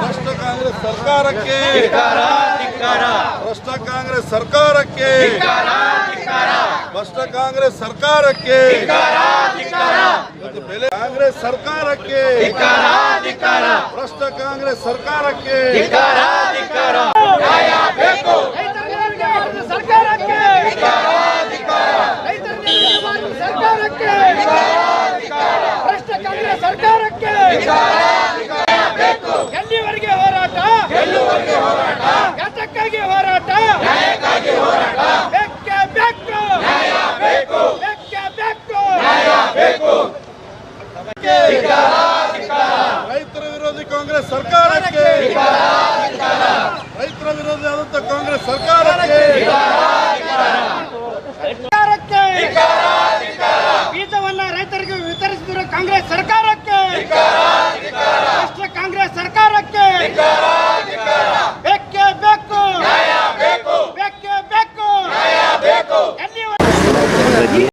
ಭ್ರಷ್ಟ ಕಾಂಗ್ರೆಸ್ ಸರ್ಕಾರಕ್ಕೆ. ಭ್ರಷ್ಟ ಕಾಂಗ್ರೆಸ್ ಸರ್ಕಾರಕ್ಕೆ. ಭ್ರಷ್ಟ ಕಾಂಗ್ರೆಸ್ ಸರ್ಕಾರಕ್ಕೆ. ಬೆಲೆ ಕಾಂಗ್ರೆಸ್ ಸರ್ಕಾರಕ್ಕೆ. ಭ್ರಷ್ಟ ಕಾಂಗ್ರೆಸ್ ಸರ್ಕಾರಕ್ಕೆ. ಎಲ್ಲಿವರೆಗೆ ಹೋರಾಟ? ಯಾತಕ್ಕಾಗಿ ಹೋರಾಟ? ಬೇಕೇ ಬೇಕು. ನ್ಯಾಯ ಬೇಕು. ರೈತರ ವಿರೋಧಿ ಕಾಂಗ್ರೆಸ್ ಸರ್ಕಾರಕ್ಕೆ. ರೈತರ ವಿರೋಧಿ ಆದಂತ ಕಾಂಗ್ರೆಸ್ ಸರ್ಕಾರಕ್ಕೆ. ಸರ್ಕಾರಕ್ಕೆ ಬೀಜವನ್ನ ರೈತರಿಗೆ ವಿತರಿಸಿದ್ರು ಕಾಂಗ್ರೆಸ್ ಸರ್ಕಾರ. aquí.